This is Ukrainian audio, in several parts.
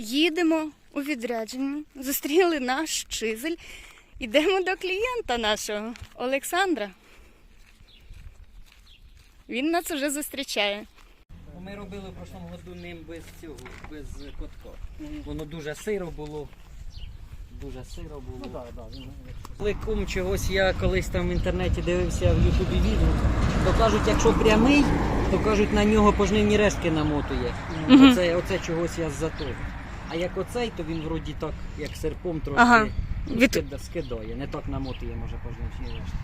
їдемо у відрядження, зустріли наш чизель. Йдемо до клієнта нашого Олександра. Він нас уже зустрічає. Ми робили в прошлому году ним без цього, без котка. Воно дуже сиро було. Дуже сиро було. Ну так, так. він- чогось я колись там в інтернеті дивився в Ютубі відео, то кажуть, якщо прямий, то кажуть на нього пожнивні рештки намотує. Мгм. Оце, оце чогось я за того. А як оцей, то він вроді так, як серпом трошки Ага. Від- скида- скидає, не так намотує, може пожнивні рештки.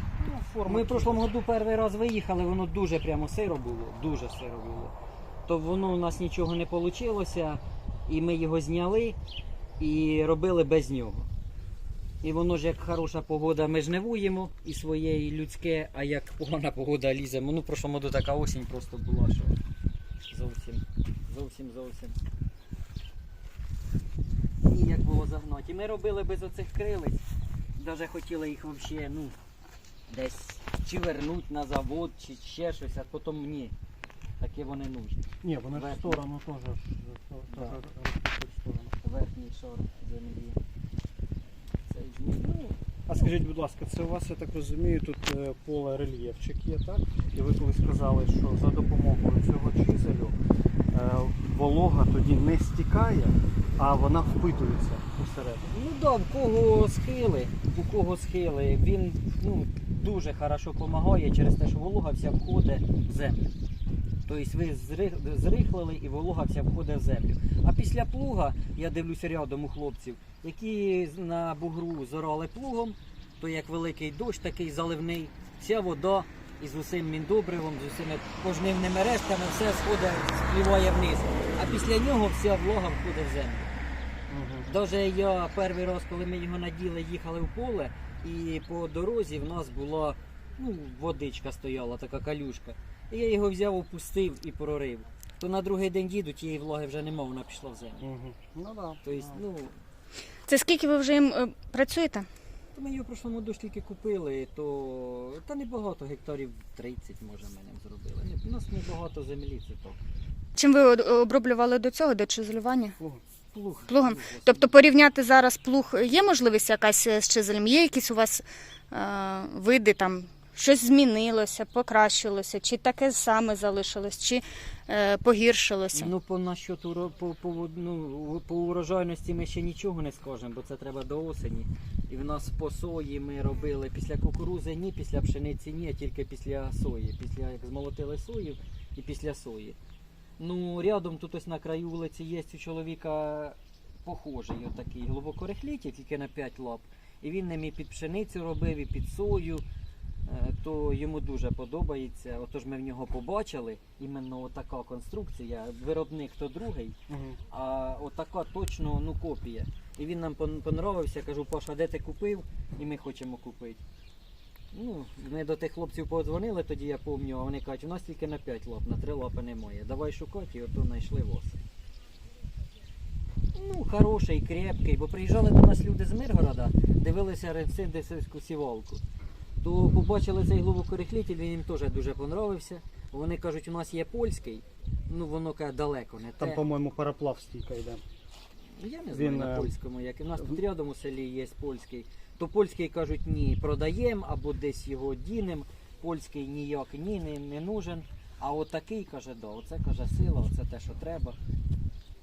Ну. Ми в прошлому году перший раз виїхали, воно дуже прямо сиро було, дуже сиро було. То воно у нас нічого не вийшло, і ми його зняли і робили без нього. І воно ж як хороша погода, ми жнивуємо і своє, і людське, а як погана погода ліземо. Ну, в прошлому году така осінь просто була, що зовсім, зовсім, зовсім. І як було загнати. І ми робили без оцих крилиць. Навіть хотіли їх взагалі, ну, десь чи вернуть на завод, чи ще щось, а потім ні. Таке вони нужні. Ні, вони ж в Верхній. сторону теж. ж, то- Да. теж ростуть в сторону. Верхній шар землі. Цей змій. Ну, А скажіть, будь ласка, це у вас, я так розумію, тут е, поле рельєфчик є, так? І ви коли сказали, що за допомогою цього чизелю е, волога тоді не стікає, а вона впитується усередину. Ну да, в кого схили, у кого схили, він ну, дуже хорошо допомагає через те, що волога вся входить в землю. Тобто ви зри- зрихлили і волога вся входить в землю. А після плуга, я дивлюся рядом у хлопців, які на бугру зорали плугом, то як великий дощ такий заливний, вся вода із усім міндобривом, з усіми пожнивними рештками, все сходить, спливає вниз. А після нього вся влога входить в землю. Даже я перший раз, коли ми його наділи, їхали в поле, і по дорозі в нас була ну, водичка стояла, така калюшка. І я його взяв, опустив і прорив. То на другий день їду, тієї влаги вже нема, вона пішла в землю. Угу. Ну да. Тобто, ну, Це скільки ви вже їм е, працюєте? То ми її в прошлому дощ тільки купили, то та небагато, гектарів 30 може ми ним зробили. Не- У нас небагато землі, це так. Чим ви од- оброблювали до цього, до чизелювання? Плуг. Плугом. плуг Тобто порівняти зараз плуг є можливість якась е, з чизелем? Є якісь у вас е, види там? Щось змінилося, покращилося, чи таке саме залишилось, чи е, погіршилося? Ну, по насчет уро- по, по, ну, по урожайності ми ще нічого не скажемо, бо це треба до осені. І в нас по сої ми робили після кукурузи ні, після пшениці ні, а тільки після сої. Після як змолотили сою і після сої. Ну, рядом тут ось на краю вулиці є у чоловіка похожий, отакий глибокорихлітій, тільки на 5 лап. І він ним і під пшеницю робив, і під сою. Е, То йому дуже подобається. Отож ми в нього побачили іменно отака конструкція. Виробник то другий, Угу. а отака точно ну, копія. І він нам понравився. Кажу, Паша, де ти купив? І ми хочемо купити. Ну, ми до тих хлопців подзвонили, тоді я пам'ятаю, а вони кажуть, у нас тільки на 5 лап, на 3 лапи немає. Давай шукати, і ото знайшли вас. Ну, хороший, крепкий, бо приїжджали до нас люди з Миргорода, дивилися рецидисівську сівалку. То побачили цей глибокорихлітель, він їм теж дуже понравився. Вони кажуть, у нас є польський, ну воно каже далеко не Там, те. по-моєму, параплав стійка йде. Я не знаю Він, на е, польському, як і в нас тут рядом у селі є польський. То польський кажуть, ні, продаємо або десь його дінем. Польський ніяк ні, не, не нужен. А отакий каже, да, оце каже сила, оце те, що треба.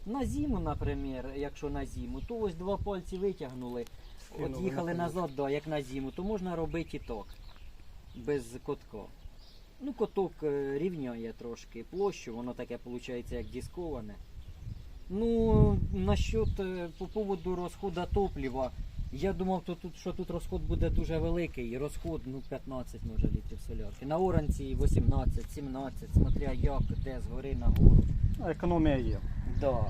На зиму, наприклад, якщо на зиму, то ось два пальці витягнули, от їхали назад, да, як на зиму, то можна робити і так, без котка. Ну, коток е, рівняє трошки площу, воно таке виходить як дисковане. Ну, насчет е, по поводу розходу топлива. Я думав, то тут, що тут розход буде дуже великий. Розход ну, 15 може літрів солярки. На оранці 18, 17, смотря як, де, згори на гору. Ну, економія є. Да.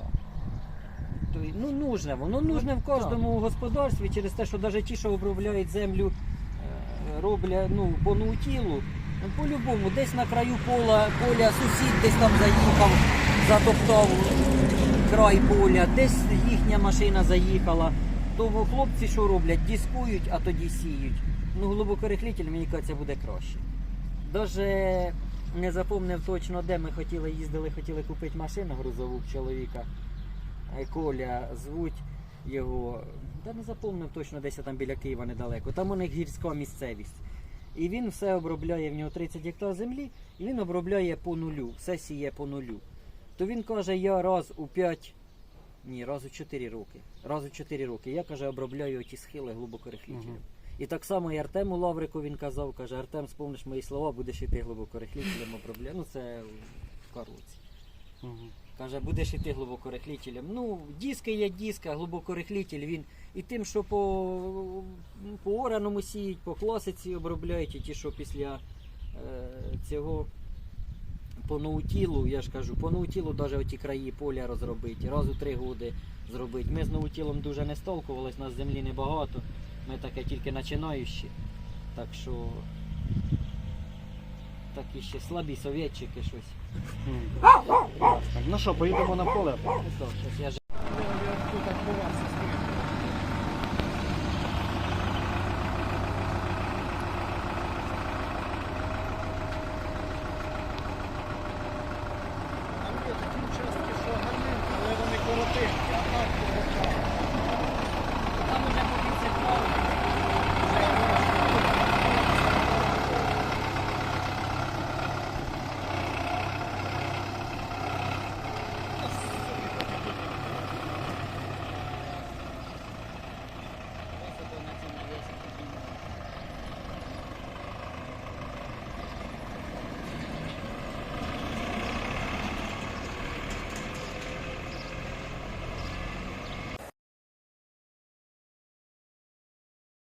То, й- ну, нужне, воно нужне в кожному господарстві через те, що навіть ті, що обробляють землю, е, роблять ну, по наутілу, ну, по-любому, десь на краю поля, поля сусід десь там заїхав, затоптав край поля, десь їхня машина заїхала. То хлопці що роблять? Дискують, а тоді сіють. Ну, глибокорихлітель, мені кажеться, буде краще. Даже не запомнив точно, де ми хотіли їздили, хотіли купити машину грузову чоловіка. е, Коля звуть його. Та не запомнив точно, десь там біля Києва недалеко. Там у них гірська місцевість. І він все обробляє, в нього 30 гектар землі, і він обробляє по нулю, все сіє по нулю. То він каже, я раз у 5, ні, раз у 4 роки. Раз у 4 роки. Я каже, обробляю ті схили глибокорихлітелем. І так само і Артему Лаврику він казав, каже, Артем, спомниш мої слова, будеш іти глибокорихлітелем обробляти. Ну це в Карлуці. Угу. Каже, будеш іти глибокорихлітелем. Ну, диски є диска, глибокорихлітель, він і тим, що по, по ораному сіють, по класиці обробляють, і ті, що після е, цього по ноутілу, я ж кажу, по ноутілу навіть оті краї поля розробити, раз у три роки зробити. Ми з ноутілом дуже не столкувались, нас землі небагато. Ми таке тільки починаючі. Так що такі ще слабі совєтчики щось. Ну що, поїдемо на поле? Ну що, щось я ж Yeah.